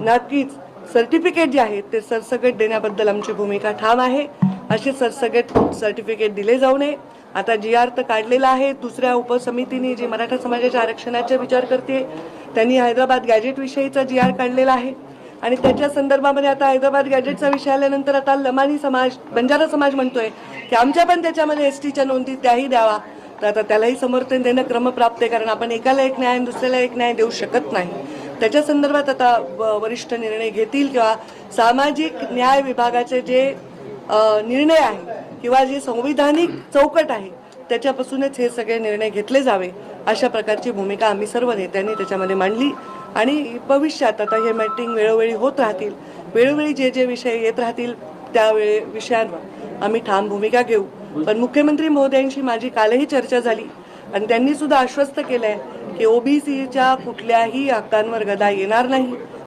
नक्कीच. सर्टिफिकेट जे आहे ते सरसगट देण्याबद्दल आमची भूमिका ठाम आहे. असे सरसगट सर्टिफिकेट दिले जाऊ नये. आता जी आर तर काढलेला आहे. दुसऱ्या उपसमितीने जी मराठा समाजाच्या आरक्षणाचा विचार करते त्यांनी हैदराबाद गॅजेटविषयीचा जी आर काढलेला आहे. आणि त्याच्या संदर्भामध्ये आता हैदराबाद गॅजेटचा विषय आल्यानंतर आता लमानी समाज बंजारा समाज म्हणतोय की आमच्या पण त्याच्यामध्ये एस टीच्या नोंदी त्याही द्यावा. तर आता त्यालाही समर्थन देणं क्रमप्राप्त आहे. कारण आपण एकाला एक न्याय आणि दुसऱ्याला एक न्याय देऊ शकत नाही. त्याच्या संदर्भात आता व- वरिष्ठ निर्णय घेतील किंवा सामाजिक न्याय विभागाचे जे निर्णय आहे किंवा जे संविधानिक चौकट आहे त्याच्यापासूनच हे सगळे निर्णय घेतले जावे अशा प्रकारची भूमिका आम्ही सर्व नेत्यांनी त्याच्यामध्ये मांडली. आणि भविष्यात आता हे मीटिंग वेळोवेळी होत राहतील. वेळोवेळी जे जे विषय येत राहतील त्यावेळे विषयांवर आम्ही ठाम भूमिका घेऊ. पण मुख्यमंत्री महोदयांशी माझी कालही चर्चा झाली. आणि त्यांनी सुद्धा आश्वस्त केलंय की ओबीसीच्या कुठल्याही हक्कांवर गदा येणार नाही.